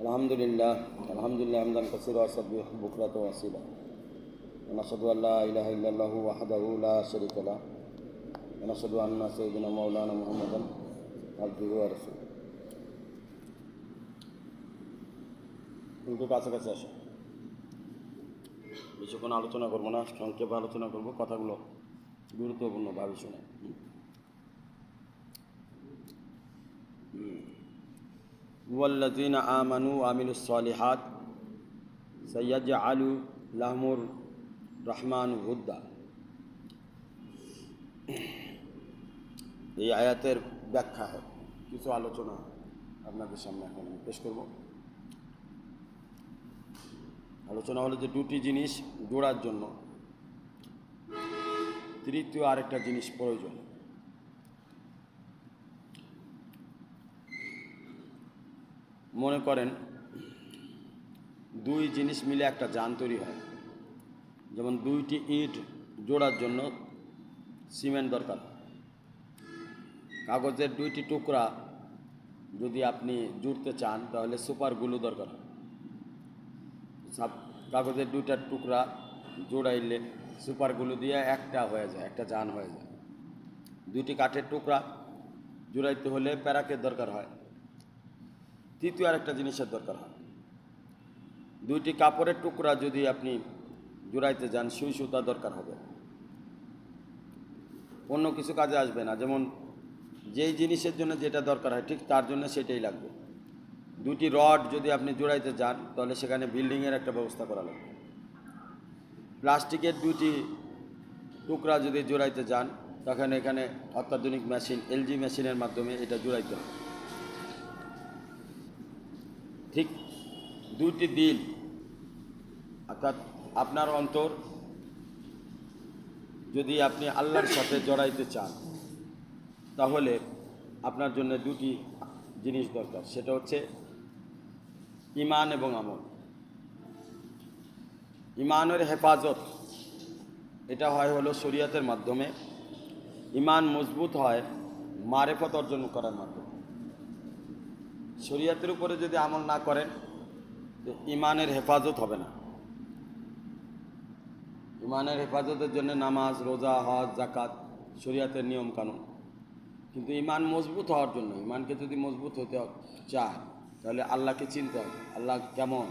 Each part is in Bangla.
আলহামদুলিল্লাহ আলহামদুলিল্লাহ আমদান কসির ওয়াসবি বুকরাত ওয়াসিলা ونشهد أن لا إله إلا الله وحده لا شريك له ونشهد أن سيدنا مولانا محمدا عبده ورسوله কিন্তু কাছাকাছি আসে। বেশিক্ষণ আলোচনা করব না, সংক্ষেপে আলোচনা করব, কথাগুলো গুরুত্বপূর্ণ গুরুত্বপূর্ণভাবে শুনে। হুম। ওয়াল্লাজিন আমানু আমিনুসলিহাত সৈয়দ আলু লাহমুর রহমান হুদ্দা এই আয়াতের ব্যাখ্যা কিছু আলোচনা আপনাদের সামনে এখন আমি পেশ করব। আলোচনা হলো যে দুটি জিনিস গোড়ার জন্য। তৃতীয় আরেকটা জিনিস প্রয়োজন। মনে করেন, দুই জিনিস মিলে একটা যান তৈরি হয়। যেমন দুইটি ইট জোড়ার জন্য সিমেন্ট দরকার। কাগজের দুইটি টুকরা যদি আপনি জুড়তে চান, তাহলে সুপারগুলো দরকার। কাগজের দুইটা টুকরা জোড়াইলে সুপারগুলো দিয়ে একটা হয়ে যায়, একটা যান হয়ে যায়। দুইটি কাঠের টুকরা জোড়াইতে হলে প্যারাকের দরকার হয়। তৃতীয় আরেকটা জিনিসের দরকার হয়। দুইটি কাপড়ের টুকরা যদি আপনি জোড়াইতে যান, সুই সুতা দরকার হবে। অন্য কিছু কাজে আসবে না। যেমন যেই জিনিসের জন্য যেটা দরকার হয়, ঠিক তার জন্য সেটাই লাগবে। দুটি রড যদি আপনি জোড়াইতে যান, তাহলে সেখানে বিল্ডিংয়ের একটা ব্যবস্থা করা লাগবে। প্লাস্টিকের দুটি টুকরা যদি জোড়াইতে যান, তখন এখানে অত্যাধুনিক মেশিন, এলজি মেশিনের মাধ্যমে এটা জোড়াইতে হবে। ঠিক দুইটি দিল, অর্থাৎ আপনার অন্তর যদি আপনি আল্লাহর সাথে জড়াইতে চান, তাহলে আপনার জন্য দুটি জিনিস দরকার, সেটা হচ্ছে ইমান এবং আমল। ইমানের হেফাজত, এটা হয় হলো শরীয়তের মাধ্যমে। ইমান মজবুত হয়, মারেফত অর্জন করার মাধ্যমে। শরীয়তের উপরে যদি আমল না করেন ইমানের হেফাজত হবে না। ইমানের হেফাজতের জন্য নামাজ, রোজা, হজ জাকাত শরীয়তের নিয়ম কানুন কিন্তু ইমান মজবুত হওয়ার জন্য, ইমানকে যদি মজবুত হতে চায়, তাহলে আল্লাহকে চিনতে হবে, আল্লাহ কেমন,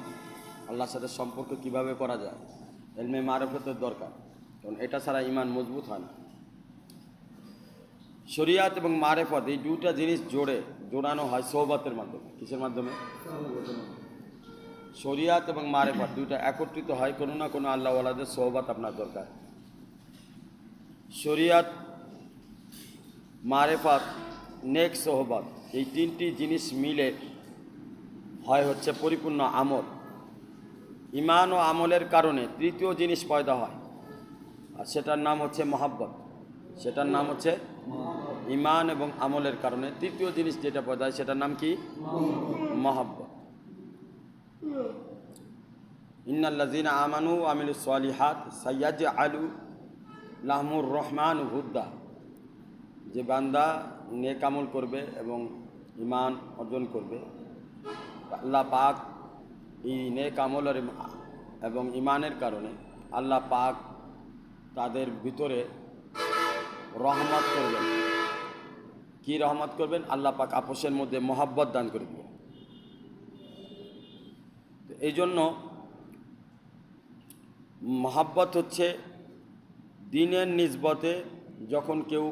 আল্লাহর সাথে সম্পর্ক কীভাবে করা যায়, এলমে মারফতের দরকার। কারণ এটা ছাড়া ইমান মজবুত হয় না। শরিয়াত এবং মারেফত, এই দুটা জিনিস জোড়ে, জোড়ানো হয় সৌবতের মাধ্যমে। কিসের মাধ্যমে? শরিয়াত এবং মারেফত দুইটা একত্রিত হয়, কোনো না কোনো আল্লাহওয়ালাদের সৌবত আপনার দরকার। শরিয়াত, মারেফত, নেক সোহবত, এই তিনটি জিনিস মিলে হয় হচ্ছে পরিপূর্ণ আমল। ইমান ও আমলের কারণে তৃতীয় জিনিস পয়দা হয়, আর সেটার নাম হচ্ছে মহাব্বত। সেটার নাম হচ্ছে ইমান এবং আমলের কারণে। তৃতীয় জিনিস যেটা পয়দা হয়, সেটার নাম কি? মহাব্বত। ইন্নাল্লাজিনা আমানু আমিলু সালিহাত সাইয়াজ আলু লাহমুর রহমান হুদ্দা যে বান্দা নেক আমল করবে এবং ইমান অর্জন করবে, আল্লাহ পাক এই নেক আমলের এবং ইমানের কারণে আল্লাহ পাক তাদের ভিতরে রহমত করবেন। কি রহমত করবেন? আল্লাহ পাক আপোষের মধ্যে মহাব্বত দান করে দেবেন। এই জন্য মহাব্বত হচ্ছে দিনের নিজবতে যখন কেউ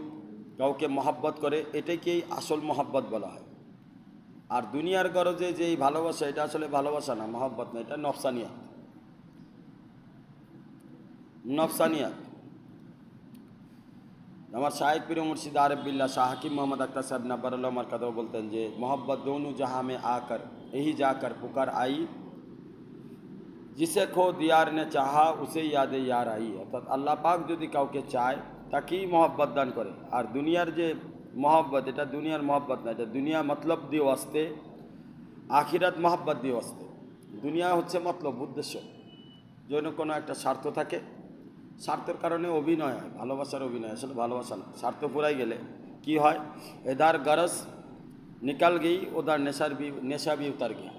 কাউকে মহাব্বত করে, এটাকেই আসল মহাব্বত বলা হয়। আর দুনিয়ার গরজে যে এই ভালোবাসা, এটা আসলে ভালোবাসা না, মহাব্বত না, এটা নফসানিয়াত। নফসানিয়াত। আমার শাহেদ পীর মুর্শিদ আরবিল্লা শাহাকিম মোহাম্মদ আক্তার সাহেব নাব্বারুল্লাহ আমার কথাও বলতেন যে, মোহব্বত দোনু জাহামে আকার এই কর পুকার আই। জিসে খো দিয়ার নে চাহা, উসে ইয়াদে ইয়ার আই। অর্থাৎ আল্লাহ পাক যদি কাউকে চায় তাকেই মহব্বত দান করে। আর দুনিয়ার যে মহব্বত, এটা দুনিয়ার মহব্বত না, এটা দুনিয়া মতলব দিয়ে আসতে, আখিরাত মহব্বত দিয়ে আসতে। দুনিয়া হচ্ছে মতলব, উদ্দেশ্য। যেন কোনো একটা স্বার্থ থাকে স্বার্থের কারণে অভিনয় হয়, ভালোবাসার অভিনয় আসলে ভালোবাসা না, স্বার্থ পুরাই গেলে কি হয়? এদার গরজ নিকাল গেই, ওদার নেশার বি, নেশা বি উতার গিয়া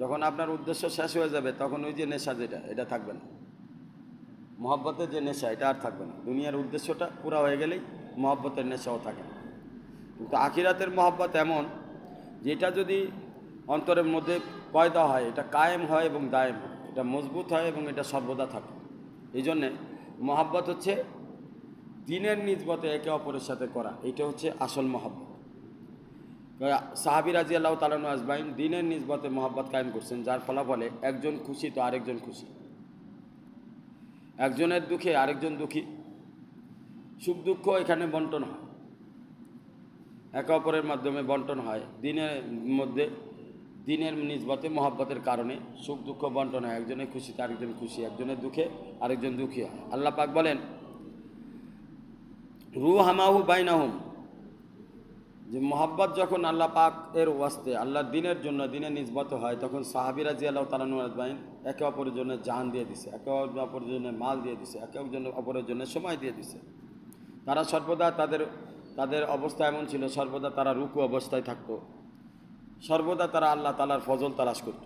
যখন আপনার উদ্দেশ্য শেষ হয়ে যাবে, তখন ওই যে নেশা যেটা, এটা থাকবে না। মহব্বতের যে নেশা, এটা আর থাকবে না। দুনিয়ার উদ্দেশ্যটা পুরা হয়ে গেলেই মহব্বতের নেশাও থাকে না। কিন্তু আখিরাতের মহব্বত এমন, যেটা যদি অন্তরের মধ্যে পয়দা হয়, এটা কায়েম হয় এবং দায়েম হয়। এটা মজবুত হয় এবং এটা সর্বদা থাকে। এই জন্যে মহাব্বত হচ্ছে দিনের নিজবতে একে অপরের সাথে করা। এটা হচ্ছে আসল মহাব্বত। সাহাবি রাজি আল্লাহ তালানু আজমাইন দিনের নিজবতে মহাব্বত কায়েম করছেন, যার ফলাফলে একজন খুশি তো আরেকজন খুশি। একজনের দুঃখে আরেকজন দুঃখী। সুখ দুঃখ এখানে বন্টন হয়। একে অপরের মাধ্যমে বন্টন হয়। দিনের মধ্যে দিনের নিজবতে, মহাব্বতের কারণে সুখ দুঃখ বন্টন হয় একজনের খুশিতে আরেকজন খুশি, একজনের দুঃখে, আরেকজন দুঃখী হয়। আল্লাহ পাক বলেন রু হামাহু বাইনাহুম। যে মহাব্বত যখন আল্লাহ পাক এর ওয়াস্তে আল্লাহ দিনের জন্য দিনের নিজবত হয়, তখন সাহাবিরা জি আল্লাহ তালানু আজমাইন একে অপরের জন্য জান দিয়ে দিছে, একে অপরের জন্য মাল দিয়ে দিছে, একে অপরের অপরের জন্য সময় দিয়ে দিছে। তারা সর্বদা তাদের তাদের অবস্থা এমন ছিল, সর্বদা তারা রুকু অবস্থায় থাকতো। সর্বদা তারা আল্লাহ তালার ফজল তালাশ করত।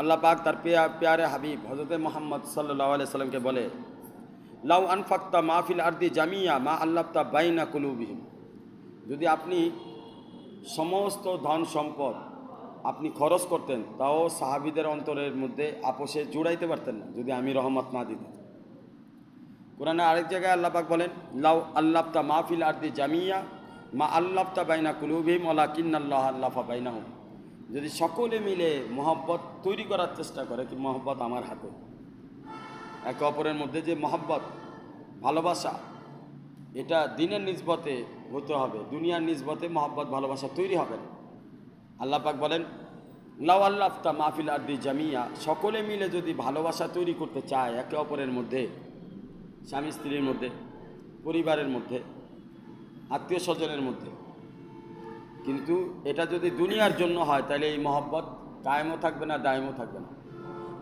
আল্লাহ পাক তার পেয়া, পেয়ারে হাবিব হজরতে মোহাম্মদ সাল্লাহ সাল্লামকে বলে, লাউ আনফাক্তা মাহফিল আর্দি জামিয়া মা আল্লাহতা বাইনা কুলুবিহিম। যদি আপনি সমস্ত ধন সম্পদ আপনি খরচ করতেন, তাও সাহাবিদের অন্তরের মধ্যে আপোষে জুড়াইতে পারতেন না, যদি আমি রহমত না দিতাম। কোরআনে আরেক জায়গায় আল্লাপাক বলেন, লাউ আল্লাহতা মাহফিল আর্দি জামিয়া মা আল্লাহতা বাইনা কুলুবিহিম ওলা কিন্নাল্লাহ আল্লাফা বাইনাহুম। যদি সকলে মিলে মহব্বত তৈরি করার চেষ্টা করে, কি মহব্বত আমার হাতে? একে অপরের মধ্যে যে মহব্বত, ভালোবাসা, এটা দিনের নিজবতে হতে হবে। দুনিয়ার নিজবতে মহব্বত, ভালোবাসা তৈরি হবে না। আল্লাহ পাক বলেন, লাউ আল্লাফতা মাহফিল আর্দি জামিয়া। সকলে মিলে যদি ভালোবাসা তৈরি করতে চায়, একে অপরের মধ্যে, স্বামী স্ত্রীর মধ্যে, পরিবারের মধ্যে আত্মীয় স্বজনের মধ্যে। কিন্তু এটা যদি দুনিয়ার জন্য হয়, তাহলে এই মহব্বত কায়েমও থাকবে না, দায়মও থাকবে না।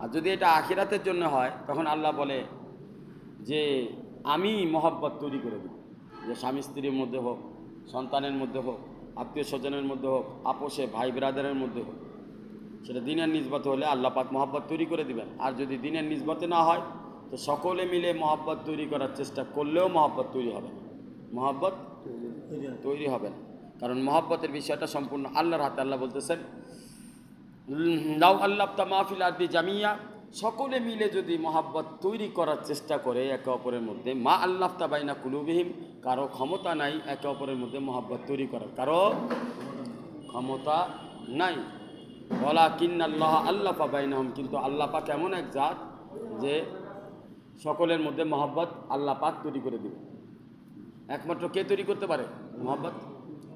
আর যদি এটা আখিরাতের জন্য হয়, তখন আল্লাহ বলে যে, আমি মহব্বত তৈরি করে দেব। যে স্বামী স্ত্রীর মধ্যে হোক, সন্তানের মধ্যে হোক, আত্মীয় স্বজনের মধ্যে হোক, আপোষে ভাই ব্রাদারের মধ্যে হোক, সেটা দিনের নিজবত হলে আল্লাহ পাক মহব্বত তৈরি করে দিবেন। আর যদি দিনের নিজবতে না হয়, তো সকলে মিলে মহব্বত তৈরি করার চেষ্টা করলেও মহব্বত তৈরি হবে না। মহব্বত তৈরি হবে না। কারণ মহব্বতের বিষয়টা সম্পূর্ণ আল্লাহর হাতে আল্লাহ বলতেছেন, লাউ আল্লাহ তা মাহফিল আদি জামিয়া। সকলে মিলে যদি মহাব্বত তৈরি করার চেষ্টা করে একে অপরের মধ্যে, মা আল্লাহ তাবাইনা কুলুবিহিম। কারও ক্ষমতা নাই একে অপরের মধ্যে মহাব্বত তৈরি করার। কারও ক্ষমতা নাই। বলা কিন্নাল্লাহ আল্লাহ পাবাইনাহম কিন্তু আল্লাহ পাক এমন এক জাত যে সকলের মধ্যে মহব্বত আল্লাহ পাক তৈরি করে দিবে একমাত্র কে তৈরি করতে পারে? মহব্বত।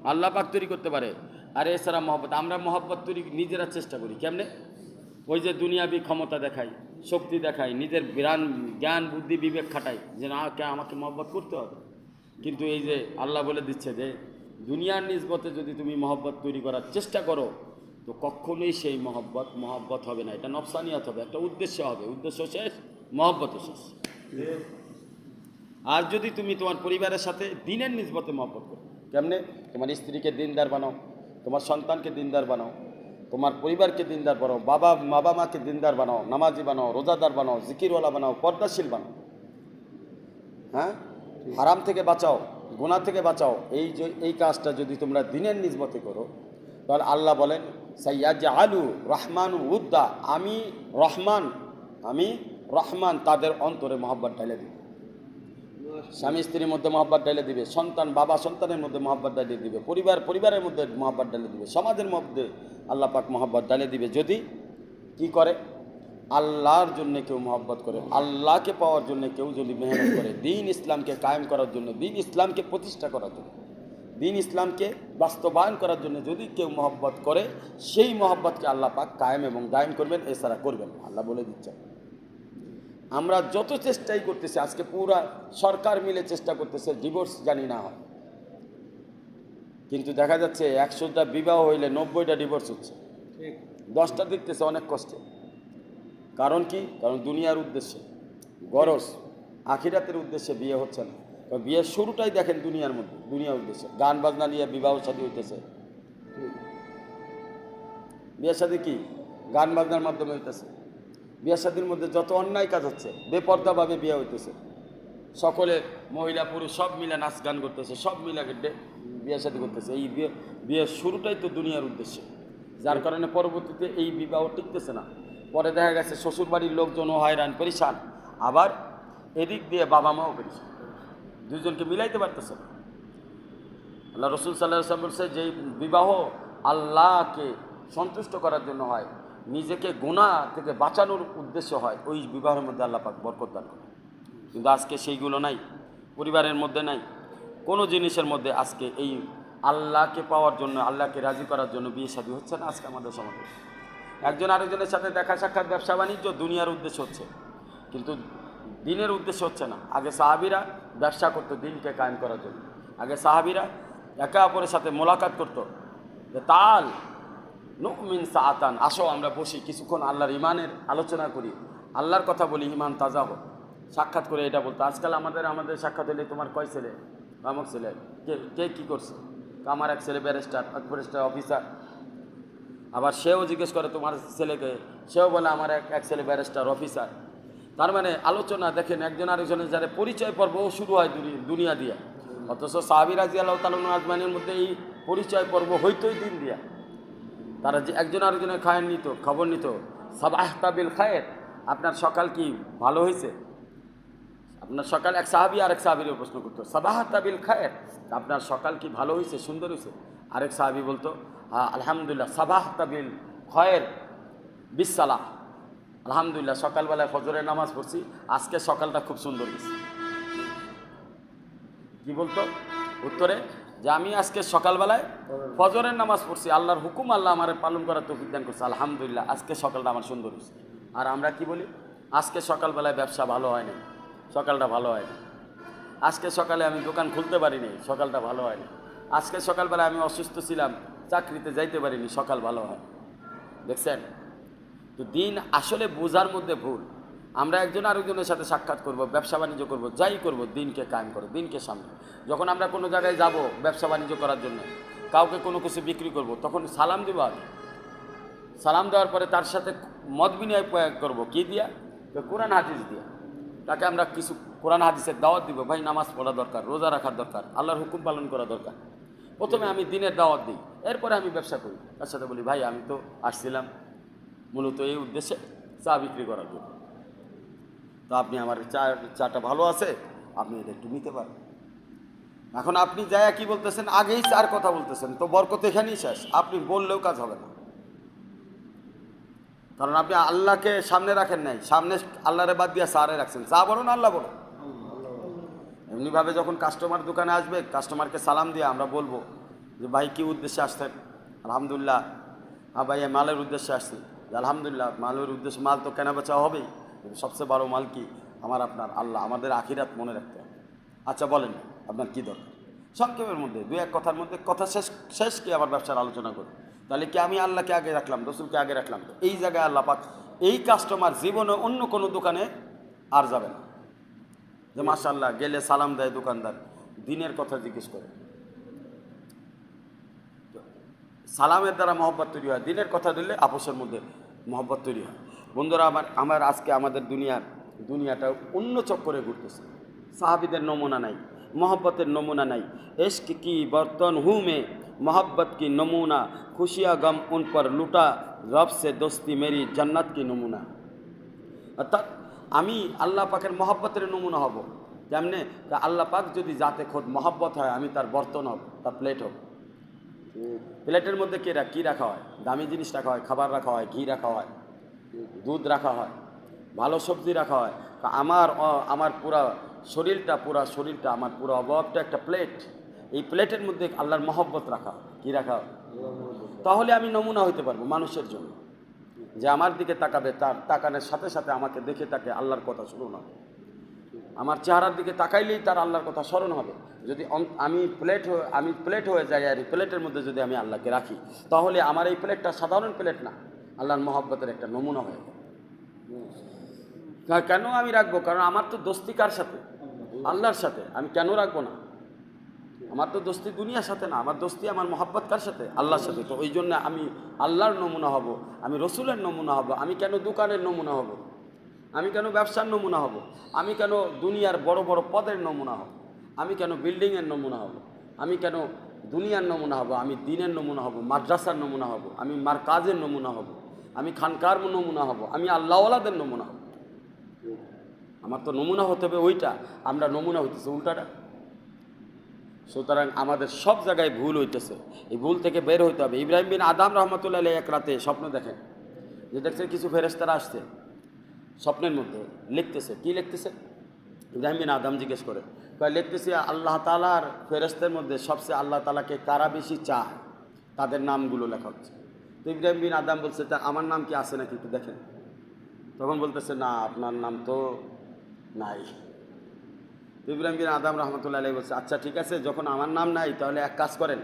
আল্লাহ পাক তৈরি করতে পারে। আর এছাড়া মহব্বত, আমরা মহব্বত তৈরি নিজেরা চেষ্টা করি, কেমনে? ওই যে দুনিয়াবি ক্ষমতা দেখাই, শক্তি দেখাই, নিজের জ্ঞান জ্ঞান, বুদ্ধি, বিবেক খাটাই, যে না, কে আমাকে মহব্বত করতে হবে? কিন্তু এই যে আল্লাহ বলে দিচ্ছে যে, দুনিয়ার নিজবতে যদি তুমি মহব্বত তৈরি করার চেষ্টা করো, তো কখনোই সেই মহব্বত মহব্বত হবে না। এটা নফসানিয়াত হবে, একটা উদ্দেশ্য হবে। উদ্দেশ্য শেষ মহব্বত শেষ। আর যদি তুমি তোমার পরিবারের সাথে দিনের নিজবতে মহব্বত করো, কেমনে? তোমার স্ত্রীকে দিনদার বানাও, তোমার সন্তানকে দিনদার বানাও, তোমার পরিবারকে দিনদার বানাও, বাবা বাবা মাকে দিনদার বানাও, নামাজি বানাও, রোজাদার বানাও, জিকিরওয়ালা বানাও, পর্দাশীল বানাও। হ্যাঁ? হারাম থেকে বাঁচাও গোনা থেকে বাঁচাও, এই যে, এই কাজটা যদি তোমরা দিনের নিজমতে করো, তাহলে আল্লাহ বলেন সাইয়াজ আলু রহমান উদ্দা। আমি রহমান আমি রহমান, তাদের অন্তরে মহাব্বত ঢেলে দিই স্বামী স্ত্রীর মধ্যে মহাব্বত ডালে দিবে, সন্তান, বাবা সন্তানের মধ্যে মহাব্বত ডালে দিবে, পরিবার, পরিবারের মধ্যে মহাব্বত ডালে দিবে, সমাজের মধ্যে আল্লাহ পাক মহাব্বত ডালে দিবে। যদি কি করে? আল্লাহর জন্য কেউ মহব্বত করে, আল্লাহকে পাওয়ার জন্য কেউ যদি মেহনত করে, দিন ইসলামকে কায়েম করার জন্য, দিন ইসলামকে প্রতিষ্ঠা করার জন্য, দিন ইসলামকে বাস্তবায়ন করার জন্য যদি কেউ মহব্বত করে, সেই মহব্বতকে আল্লাহ পাক কায়েম এবং দায়ন করবেন, এছাড়া করবেন আল্লাহ বলে দিচ্ছেন। আমরা যত চেষ্টাই করতেছি আজকে পুরা সরকার মিলে চেষ্টা করতেছে ডিভোর্স জানি না হয়। কিন্তু দেখা যাচ্ছে একশোটা বিবাহ হইলে নব্বইটা ডিভোর্স হচ্ছে। দশটা দেখতেছে অনেক কষ্টে। কারণ কি? কারণ দুনিয়ার উদ্দেশ্যে। গরজ আখিরাতের উদ্দেশ্যে বিয়ে হচ্ছে না। তো বিয়ের শুরুটাই দেখেন দুনিয়ার মধ্যে দুনিয়ার উদ্দেশ্যে। গান বাজনা নিয়ে বিবাহ সাথী হইতেছে। বিয়ের শাদী কি? গান বাজনার মাধ্যমে হইতেছে। বিয়ে শাদীর মধ্যে যত অন্যায় কাজ হচ্ছে, বেপর্দাভাবে বিয়ে হইতেছে। সকলে মহিলা পুরুষ সব মিলে নাচ গান করতেছে, সব মিলে বিয়ে শাদী করতেছে। এই বিয়ে বিয়ের শুরুটাই তো দুনিয়ার উদ্দেশ্য। যার কারণে পরবর্তীতে এই বিবাহ টিকতেছে না। পরে দেখা গেছে শ্বশুরবাড়ির লোকজনও হয়রান, পরিশান। আবার এদিক দিয়ে বাবা মাও পরিশান। দুজনকে মিলাইতে পারতেছে না। আল্লাহ রসুল সাল্লাহ বলছে যে বিবাহ আল্লাহকে সন্তুষ্ট করার জন্য হয় নিজেকে গুণা থেকে বাঁচানোর উদ্দেশ্য হয়, ওই বিবাহের মধ্যে আল্লাহ পাক বরকত দান করে কিন্তু আজকে সেইগুলো নাই, পরিবারের মধ্যে নাই, কোনো জিনিসের মধ্যে আজকে এই আল্লাহকে পাওয়ার জন্য, আল্লাহকে রাজি করার জন্য বিয়ে শাদী হচ্ছে না আজকে আমাদের সমাজে? একজন আরেকজনের সাথে দেখা সাক্ষাৎ ব্যবসা বাণিজ্য দুনিয়ার উদ্দেশ্য হচ্ছে, কিন্তু দিনের উদ্দেশ্য হচ্ছে না। আগে সাহাবিরা ব্যবসা করতো দিনকে কায়েম করার জন্য। আগে সাহাবিরা একে অপরের সাথে মোলাকাত করতো। যে তাল নুকমিন সাআতান। আসো, আমরা বসি। কিছুক্ষণ আল্লাহর ইমানের আলোচনা করি। আল্লাহর কথা বলি ইমান তাজা হোক। সাক্ষাৎ করে এটা বলতো, আজকাল আমাদের আমাদের সাক্ষাৎ হলে তোমার কয় ছেলে? আমক ছেলে। কে কে কী করছে? আমার এক ছেলে ব্যারিস্টার, এক ব্যারিস্টার অফিসার। আবার সেও জিজ্ঞেস করে, তোমার ছেলেকে সেও বলে, আমার এক এক ছেলে ব্যারিস্টার অফিসার। তার মানে আলোচনা দেখেন, একজন আরেকজনের যারা পরিচয় পর্ব শুরু হয় দুনিয়া দিয়ে। অথচ সাহাবি রাজি আল্লাহ তালন আজমানের মধ্যে এই পরিচয় পর্ব হইতোই দিন দিয়া। তারা যে একজন আরেকজনের খায়ের নিত খবর নিত। সাবাহ তাবিল খায়ের। আপনার সকাল কি ভালো হয়েছে? আপনার সকাল এক সাহাবি আরেক সাহাবিরও প্রশ্ন করতো সাবাহ তাবিল খায়ের? আপনার সকাল কি ভালো হয়েছে সুন্দর হয়েছে? আরেক সাহাবি বলতো "হ্যাঁ, আলহামদুলিল্লাহ সাবাহ তাবিল খয়ের বিসালাহ আলহামদুলিল্লাহ সকালবেলায় ফজরের নামাজ পড়ছি আজকে সকালটা খুব সুন্দর হয়েছে। কি বলতো? উত্তরে যে আমি আজকে সকালবেলায় ফজরের নামাজ পড়ছি, আল্লাহর হুকুম, আল্লাহ আমার পালন করার তৌফিক দান করছে। আলহামদুলিল্লাহ, আজকে সকালটা আমার সুন্দর হয়েছে। আর আমরা কি বলি? আজকে সকালবেলায় ব্যবসা ভালো হয়নি। সকালটা ভালো হয়নি। আজকে সকালে আমি দোকান খুলতে পারিনি। সকালটা ভালো হয়নি। আজকে সকালবেলা আমি অসুস্থ ছিলাম, চাকরিতে যাইতে পারিনি। সকাল ভালো হয়। দেখছেন? তো দিন আসলে বোঝার মধ্যে ভুল। আমরা একজন আরেকজনের সাথে সাক্ষাৎ করব, ব্যবসা বাণিজ্য করব, যাই করব, দিনকে কায়েম করো, দিনকে সামনে। যখন আমরা কোনো জায়গায় যাব ব্যবসা বাণিজ্য করার জন্য, কাউকে কোনো কিছু বিক্রি করব, তখন সালাম দেবো আগে। সালাম দেওয়ার পরে তার সাথে মত বিনিময় প্রয়োগ করব, কী দিয়া? কোরআন হাদিস দিয়া। তাকে আমরা কিছু কোরআন হাদিসের দাওয়াত দিব, ভাই নামাজ পড়া দরকার, রোজা রাখার দরকার, আল্লাহর হুকুম পালন করা দরকার। প্রথমে আমি দিনের দাওয়াত দিই, এরপরে আমি ব্যবসা করি। তার সাথে বলি, ভাই, আমি তো আসছিলাম মূলত এই উদ্দেশ্যে চা বিক্রি করার জন্য। তো আপনি আমার চা চাটা ভালো আছে, আপনি এটা একটু নিতে পারেন। এখন আপনি যায়া কি বলতেছেন, আগেই চার কথা বলতেছেন, তো বরকত এখানেই শেষ, আপনি বললেও কাজ হবে না। কারণ আপনি আল্লাহকে সামনে রাখেন নাই, সামনে আল্লাহরে বাদ দিয়ে সারে রাখছেন চা বলো না আল্লাহ বলো এমনিভাবে যখন কাস্টমার দোকানে আসবে কাস্টমারকে সালাম দিয়ে আমরা বলব যে, ভাই, কী উদ্দেশ্যে আসছেন? আলহামদুলিল্লাহ। হ্যাঁ ভাই মালের উদ্দেশ্যে আসছি। আলহামদুলিল্লাহ, মালের উদ্দেশ্যে মাল তো কেনা বেচা হবেই। সবচেয়ে বড় মাল কি? আমার আপনার আল্লাহ, আমাদের আখিরাত মনে রাখতে হবে। আচ্ছা বলেন, আপনার কী দরকার? সংক্ষেপের মধ্যে দু এক কথার মধ্যে, কথা শেষ শেষ কি আবার ব্যবসার আলোচনা করি তাহলে কি আমি আল্লাহকে আগে রাখলাম, রসুলকে আগে রাখলাম? তো এই জায়গায় আল্লাহ পাক, এই কাস্টমার জীবনে অন্য কোনো দোকানে আর যাবে না। যে মাশাল্লাহ গেলে সালাম দেয় দোকানদার, দিনের কথা জিজ্ঞেস করে। সালামের দ্বারা মহব্বত তৈরি হয়, দিনের কথা দিলে আপোষের মধ্যে মহব্বত তৈরি হয়। বন্ধুরা আমার আমার আজকে আমাদের দুনিয়ার দুনিয়াটা অন্য চক্করে ঘুরতেছে সাহাবিদের নমুনা নাই मोहब्बत नमूना नहीं इश्क की बर्तन हूँ मैं मोहब्बत की नमूना खुशियाँ गम उन पर लुटा रब से दोस्ती मेरी जन्नत की नमूना অর্থাৎ আমি আল্লাহ পাকের মহব্বতের নমুনা হব কেমনে তা আল্লাহ পাক যদি যাতে খোদ মহব্বত হয় আমি তার বর্তন হব তার প্লেট হব প্লেটের মধ্যে কে রা- কী রাখা হয় দামি জিনিস রাখা হয় খাবার রাখা হয় ঘি রাখা হয় দুধ রাখা হয়, ভালো সবজি রাখা হয়। আমার আমার পুরা শরীরটা পুরা শরীরটা, আমার পুরো অভাবটা একটা প্লেট এই প্লেটের মধ্যে আল্লাহর মহব্বত রাখা। কী রাখা তাহলে আমি নমুনা হইতে পারব মানুষের জন্য। যে আমার দিকে তাকাবে, তার তাকানোর সাথে সাথে আমাকে দেখে তাকে আল্লাহর কথা স্মরণ হবে। আমার চেহারার দিকে তাকাইলেই তার আল্লাহর কথা স্মরণ হবে। যদি আমি প্লেট আমি প্লেট হয়ে যাই আর প্লেটের মধ্যে যদি আমি আল্লাহকে রাখি, তাহলে আমার এই প্লেটটা সাধারণ প্লেট না। আল্লাহর মহব্বতের একটা নমুনা হয়ে কা- কেন আমি রাখব? কারণ আমার তো দোস্তি কার সাথে? আল্লাহর সাথে। আমি কেন রাখব না? আমার তো দোস্তি দুনিয়ার সাথে না। আমার দোস্তি আমার মহাব্বত কার সাথে? আল্লাহর সাথে। তো ওই জন্য আমি আল্লাহর নমুনা হব, আমি রসুলের নমুনা হব, আমি কেন দোকানের নমুনা হব? আমি কেন ব্যবসার নমুনা হব? আমি কেন দুনিয়ার বড় বড় পদের নমুনা হব? আমি কেন বিল্ডিংয়ের নমুনা হব? আমি কেন দুনিয়ার নমুনা হব? আমি দিনের নমুনা হব, মাদ্রাসার নমুনা হব, আমি মার কাজের নমুনা হব? আমি খানকার নমুনা হব, আমি আল্লাহওয়ালাদের নমুনা হব। আমার তো নমুনা হতে হবে ওইটা, আমরা নমুনা হইতেছে উল্টাটা। সুতরাং আমাদের সব জায়গায় ভুল হইতেছে। এই ভুল থেকে বের হইতে হবে। ইব্রাহিম বিন আদাম রহমতুল্লাহ এক রাতে স্বপ্ন দেখেন, যে দেখছেন কিছু ফেরেস্তারা আসছে। স্বপ্নের মধ্যে লিখতেছে, কি লিখতেছে? ইব্রাহিম বিন আদাম জিজ্ঞেস করে লিখতেছে আল্লাহ তালার ফেরেস্তের মধ্যে সবচেয়ে আল্লাহ তালাকে কারা বেশি চায়? তাদের নামগুলো লেখা হচ্ছে। তো ইব্রাহিম বিন আদাম বলছে, তা আমার নাম কি আছে নাকি একটু দেখেন? তখন বলতেছে, না, আপনার নাম তো নাই। ইব্রাহিম বিন আদাম রহমতুল্লাহ আলাইহি বলছে আচ্ছা ঠিক আছে, যখন আমার নাম নাই, তাহলে এক কাজ করেন।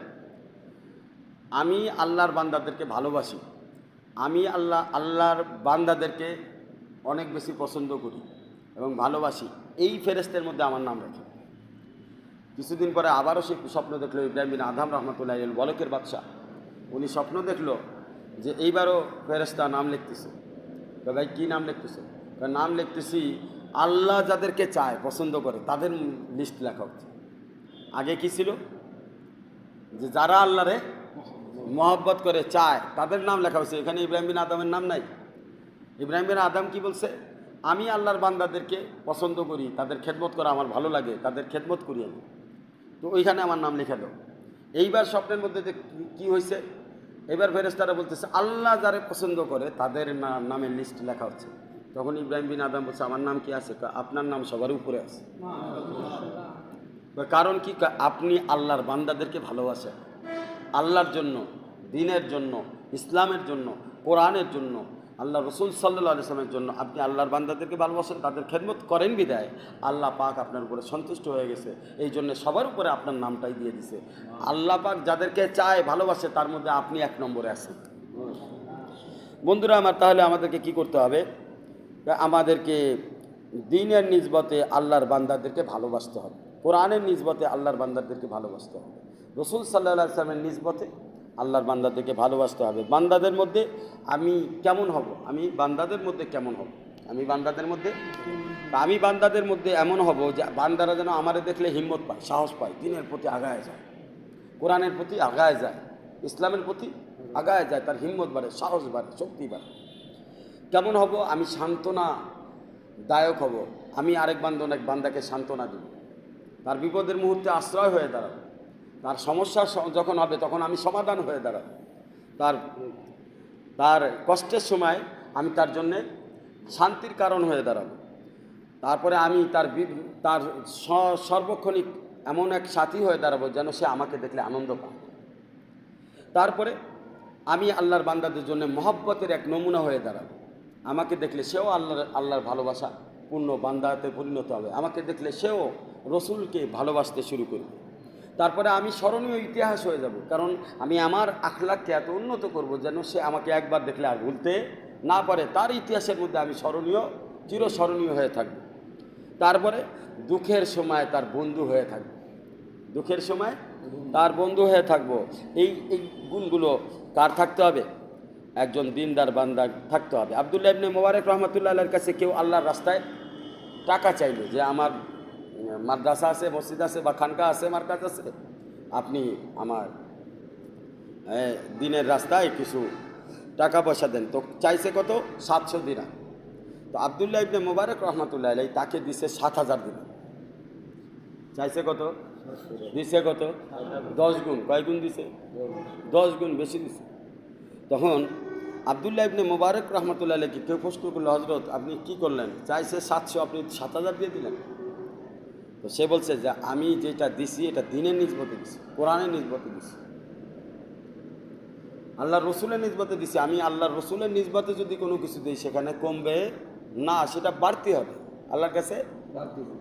আমি আল্লাহর বান্দাদেরকে ভালোবাসি। আমি আল্লাহ, আল্লাহর বান্দাদেরকে অনেক বেশি পছন্দ করি এবং ভালোবাসি। এই ফেরেস্তের মধ্যে আমার নাম রাখি। কিছুদিন পরে আবারও সে স্বপ্ন দেখল, ইব্রাহিম বিন আদাম রহমতুল্লাহ বলকের বাদশাহ। উনি স্বপ্ন দেখল যে এইবারও ফেরেস্তা নাম লিখতেছে। তো ভাই, কী নাম লিখতেছে? নাম লিখতেছি, আল্লাহ যাদেরকে চায়, পছন্দ করে, তাদের লিস্ট লেখা হচ্ছে। আগে কি ছিল? যে যারা আল্লাহরে মহব্বত করে, চায়, তাদের নাম লেখা হয়েছে। এখানে ইব্রাহিম বিন আদমের নাম নাই। ইব্রাহিম বিন আদম কি বলছে? আমি আল্লাহর বান্দাদেরকে পছন্দ করি, তাদের খেদমত করা আমার ভালো লাগে, তাদের খেদমত করি আমি। তো ওইখানে আমার নাম লিখে দাও। এইবার স্বপ্নের মধ্যে যে কি- কি হয়েছে? এবার ফেরেস্তারা বলতেছে, আল্লাহ যারা পছন্দ করে, তাদের নামের লিস্ট লেখা হচ্ছে। তখন ইব্রাহিম বিন আদাম বলছে, আমার নাম কি আছে? আপনার নাম সবার উপরে আছে। কারণ কি? আপনি আল্লাহর বান্দাদেরকে ভালোবাসেন। আল্লাহর জন্য, দিনের জন্য, ইসলামের জন্য, কোরআনের জন্য আল্লাহ রসুল সাল্লাহ আলিয়ামের জন্য আপনি আল্লাহর বান্দাদেরকে ভালোবাসেন, তাদের খেদমত করেন বিদায়। আল্লাহ পাক আপনার উপরে সন্তুষ্ট হয়ে গেছে। এই জন্য সবার উপরে আপনার নামটাই দিয়ে দিছে। আল্লাহ পাক যাদেরকে চায়, ভালোবাসে, তার মধ্যে আপনি এক নম্বরে আছেন। বন্ধুরা আমার, তাহলে আমাদেরকে কি করতে হবে? আমাদেরকে দিনের নিজবতে আল্লাহর বান্দাদেরকে ভালোবাসতে হবে। কোরআনের নিজবতে আল্লাহর বান্দাদেরকে ভালোবাসতে হবে। রসুল সাল্লাহ সাল্লামের নিজবতে আল্লাহর বান্দাদেরকে ভালোবাসতে হবে। বান্দাদের মধ্যে আমি কেমন হব? আমি বান্দাদের মধ্যে কেমন হব? আমি বান্দাদের মধ্যে? আমি বান্দাদের মধ্যে এমন হব যে বান্দারা যেন আমারে দেখলে হিম্মত পায়, সাহস পায়, দিনের প্রতি আগায় যায়, কোরআনের প্রতি আগায় যায়, ইসলামের প্রতি আগায় যায়, তার হিম্মত বাড়ে, সাহস বাড়ে, শক্তি বাড়ে। কেমন হব? আমি সান্ত্বনা দায়ক হব। আমি আরেক বান্ধব এক বান্দাকে সান্ত্বনা দিব। তার বিপদের মুহূর্তে আশ্রয় হয়ে দাঁড়াবো। তার সমস্যা যখন হবে, তখন আমি সমাধান হয়ে দাঁড়াবো। তার তার কষ্টের সময় আমি তার জন্যে শান্তির কারণ হয়ে দাঁড়াবো। তারপরে আমি তার তার সর্বক্ষণিক এমন এক সাথী হয়ে দাঁড়াবো যেন সে আমাকে দেখলে আনন্দ পায়। তারপরে আমি আল্লাহর বান্দাদের জন্য মহব্বতের এক নমুনা হয়ে দাঁড়াবো। আমাকে দেখলে সেও আল্লাহর আল্লাহর ভালোবাসা পূর্ণ, বান্দাতে পরিণত হবে। আমাকে দেখলে সেও রসুলকে ভালোবাসতে শুরু করবে। তারপরে আমি স্মরণীয় ইতিহাস হয়ে যাব। কারণ আমি আমার আখলাককে এত উন্নত করব যেন সে আমাকে একবার দেখলে আর ভুলতে না পারে। তার ইতিহাসের মধ্যে আমি স্মরণীয়, চিরস্মরণীয় হয়ে থাকব। তারপরে দুঃখের সময় তার বন্ধু হয়ে থাকবে। দুঃখের সময় তার বন্ধু হয়ে থাকব। এই এই গুণগুলো কার থাকতে হবে? একজন দিনদার বান্দার থাকতে হবে। আবদুল্লাহ ইবনে মোবারক রহমতুল্লাহ কাছে কেউ আল্লাহর রাস্তায় টাকা চাইলো যে আমার মাদ্রাসা আছে, মসজিদ আছে বা খানকা আছে, মার্কাজ আছে। আপনি আমার দিনের রাস্তায় কিছু টাকা পয়সা দেন। তো চাইছে কত? সাতশো দিনা তো আবদুল্লাহ ইবনে মোবারক রহমতুল্লাহ আলাই তাকে দিছে সাত হাজার দিনা চাইছে কত? দিছে কত? দশ গুণ। কয় গুণ দিছে? দশ গুণ বেশি দিছে। তখন আবদুল্লাহ ইবনে মোবারক রহমতুল্লাহ আলাইকে কেউ প্রশ্ন করল হজরত আপনি কি করলেন? চাইছে সাতশো, আপনি সাত হাজার দিয়ে দিলেন। তো সে বলছে যে আমি যেটা দিছি এটা দিনের নিজবতে দিছি কোরআনের নিজবতে দিছি। আল্লাহ রসুলের নিজবতে দিছি। আমি আল্লাহ রসুলের নিজবতে যদি কোনো কিছু দিই সেখানে কমবে না সেটা বাড়তি হবে। আল্লাহর কাছে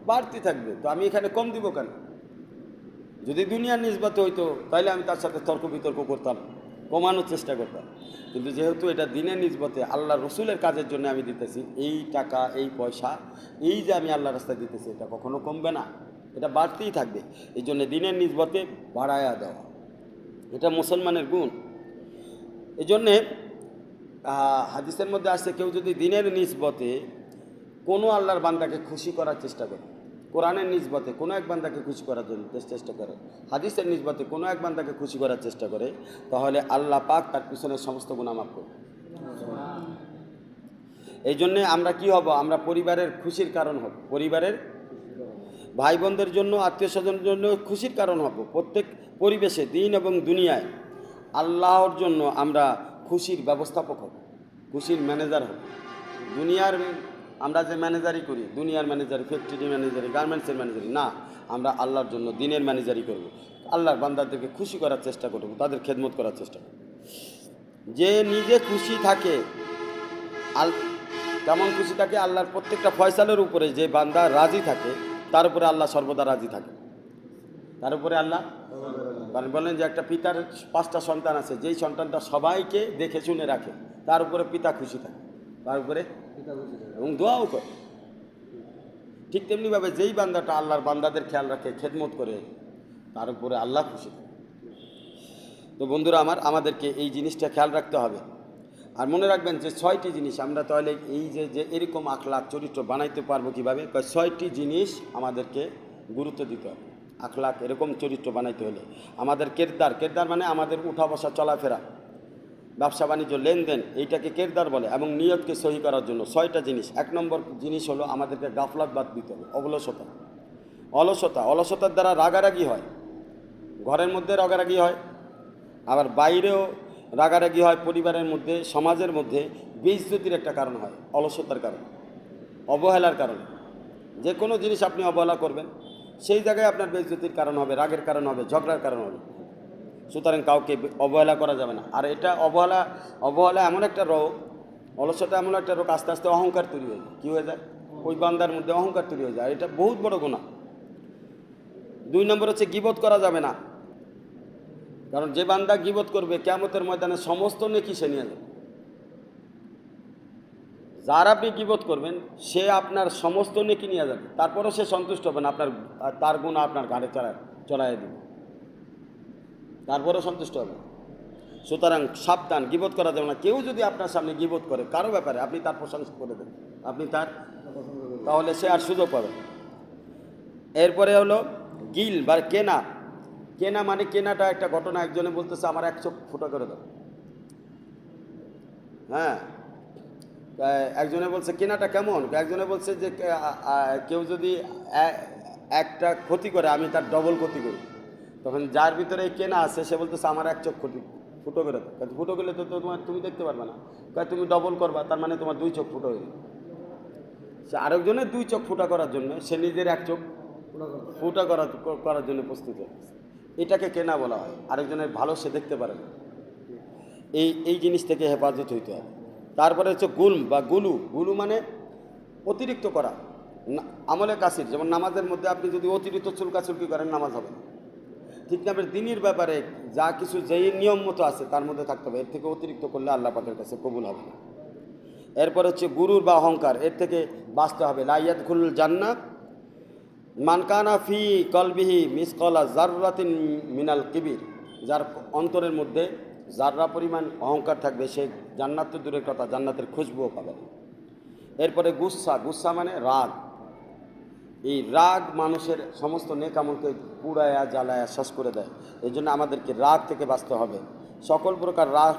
বাড়তি থাকবে। তো আমি এখানে কম দিব কেন? যদি দুনিয়ার নিজবাতে হইতো তাহলে আমি তার সাথে তর্ক বিতর্ক করতাম। কমানোর চেষ্টা করতাম। কিন্তু যেহেতু এটা দিনের নিজবতে আল্লাহ রসুলের কাজের জন্য আমি দিতেছি, এই টাকা, এই পয়সা, এই যে আমি আল্লাহ রাস্তায় দিতেছি, এটা কখনো কমবে না। এটা বাড়তেই থাকবে। এই জন্য দিনের নিজবতে বাড়ায়া দেওয়া। এটা মুসলমানের গুণ। এই জন্যে হাদিসের মধ্যে আসছে, কেউ যদি দিনের নিসবতে কোনো আল্লাহর বান্দাকে খুশি করার চেষ্টা করে কোরআনের নিসবতে কোনো এক বান্দাকে খুশি করার জন্য চেষ্টা করে, হাদিসের নিসবতে কোনো এক বান্দাকে খুশি করার চেষ্টা করে, তাহলে আল্লাহ পাক তার পিছনের সমস্ত গুণা মাফ করবে। এই জন্যে আমরা কি হব? আমরা পরিবারের খুশির কারণ হব। পরিবারের ভাই বোনদের জন্য আত্মীয় স্বজনের জন্য খুশির কারণ হব। প্রত্যেক পরিবেশে, দিন এবং দুনিয়ায় আল্লাহর জন্য আমরা খুশির ব্যবস্থাপক হব, খুশির ম্যানেজার হব। দুনিয়ার আমরা যে ম্যানেজারি করি, দুনিয়ার ম্যানেজারি ফ্যাক্টরি ম্যানেজারি গার্মেন্টসের ম্যানেজারি না, আমরা আল্লাহর জন্য দিনের ম্যানেজারি করব। আল্লাহর বান্দাদেরকে খুশি করার চেষ্টা করব, তাদের খেদমত করার চেষ্টা করব। যে নিজে খুশি থাকে, আল তেমন খুশি থাকে আল্লাহর প্রত্যেকটা ফয়সালের উপরে যে বান্দা রাজি থাকে, তার উপরে আল্লাহ সর্বদা রাজি থাকে। তার উপরে আল্লাহ? কারণ বলেন যে একটা পিতার পাঁচটা সন্তান আছে, যেই সন্তানটা সবাইকে দেখে শুনে রাখে, তার উপরে পিতা খুশি থাকে। তার উপরে এবং দোয়াও করে। ঠিক তেমনিভাবে যেই বান্দাটা আল্লাহর বান্দাদের খেয়াল রাখে, খেদমত করে, তার উপরে আল্লাহ খুশি থাকে। তো বন্ধুরা আমার, আমাদেরকে এই জিনিসটা খেয়াল রাখতে হবে। আর মনে রাখবেন যে ছয়টি জিনিস আমরা তাহলে এই যে যে এরকম আখলাখ, চরিত্র বানাইতে পারব কীভাবে ছয়টি জিনিস আমাদেরকে গুরুত্ব দিতে হবে। আখলাখ, এরকম চরিত্র বানাইতে হলে। আমাদের কেরদার কেরদার মানে আমাদের উঠা বসা চলাফেরা। ব্যবসা বাণিজ্য লেনদেন, এইটাকে কেরদার বলে এবং নিয়তকে সহি করার জন্য ছয়টা জিনিস। এক নম্বর জিনিস হলো আমাদেরকে গাফলাত বাদ দিতে হবে অবলসতা অলসতা, অলসতার দ্বারা রাগারাগি হয়। ঘরের মধ্যে রাগারাগি হয়, আবার বাইরেও রাগারাগি হয়, পরিবারের মধ্যে, সমাজের মধ্যে বেইজ্জতির একটা কারণ হয়, অলসতার কারণ, অবহেলার কারণে। যে কোনো জিনিস আপনি অবহেলা করবেন, সেই জায়গায় আপনার বেইজ্জতির কারণ হবে, রাগের কারণ হবে, ঝগড়ার কারণ হবে। সুতরাং কাউকে অবহেলা করা যাবে না। আর এটা অবহেলা অবহেলা এমন একটা রোগ, অলসতা এমন একটা রোগ, আস্তে আস্তে অহংকার তৈরি হয়ে যায়। কী হয়ে যায়? ওই বান্দার মধ্যে অহংকার তৈরি হয়ে যায়। এটা বহুত বড় গুণা দুই নম্বর হচ্ছে গিবত করা যাবে না। কারণ যে বান্দা গিবত করবে কেমতের ময়দানে সমস্ত নেকি সে নিয়ে যাবে। যার আপনি গিবত করবেন, সে আপনার সমস্ত নেকি নিয়ে যাবে। তারপরেও সে সন্তুষ্ট হবে না, আপনার, তার গুণ আপনার ঘাড়ে চড়ায় চড়াই দেবে। তারপরেও সন্তুষ্ট হবে। সুতরাং সাবধান, গিবত করা যাবে না। কেউ যদি আপনার সামনে গিবত করে, কারও ব্যাপারে আপনি তার প্রশংসা করে দেবেন আপনি তার তাহলে সে আর সুযোগ পাবে এরপরে হলো গিল বা কেনা। কেনা মানে কেনাটা একটা ঘটনা, একজনে বলতেছে, আমার এক চোখ ফুটো করে দাও। হ্যাঁ? একজনে বলছে, কেনাটা কেমন? একজনে বলছে যে কেউ যদি একটা ক্ষতি করে, আমি তার ডবল ক্ষতি করি। তখন যার ভিতরে কেনা আছে, সে বলতেছে, আমার এক চোখ ফুটো করে দাও। কারণ ফুটো গেলে তো তোমার, তুমি দেখতে পারবে না। কয় তুমি ডবল করবা, তার মানে তোমার দুই চোখ ফুটো হয়ে। সে আরেকজনের দুই চোখ ফুটা করার জন্য, সে নিজের এক চোখ ফুটা করার করার জন্য প্রস্তুত এটাকে কেনা বলা হয়। আরেকজনের ভালো সে দেখতে পারে না। এই এই জিনিস থেকে হেফাজত হইতে হবে। তারপরে হচ্ছে গুলম বা গুলু। গুলু মানে অতিরিক্ত করা। আমলে কাসির। যেমন নামাজের মধ্যে আপনি যদি অতিরিক্ত চুলকাচুলকি করেন, নামাজ হবে না। না দিনের ব্যাপারে যা কিছু যেই নিয়ম মতো আছে তার মধ্যে থাকতে হবে। এর থেকে অতিরিক্ত করলে আল্লাহ পাকের কাছে কবুল হবে না। এরপর হচ্ছে গুরুর বা অহংকার, এর থেকে বাঁচতে হবে। লাইয়াত খুল জান্নাত মানকানা ফি কলবিহি মিসকলা জাররাতিন মিনাল কিবির, যার অন্তরের মধ্যে জাররা পরিমাণ অহংকার থাকবে সে জান্নাত তো দূরের কথা, জান্নাতের খুশবুও পাবে এরপরে গুসা গুসা মানে রাগ। এই রাগ মানুষের সমস্ত নেকামলকে পুড়ায়া, জ্বালায়া, শেষ করে দেয়। এই জন্য আমাদেরকে রাগ থেকে বাঁচতে হবে। সকল প্রকার রাগ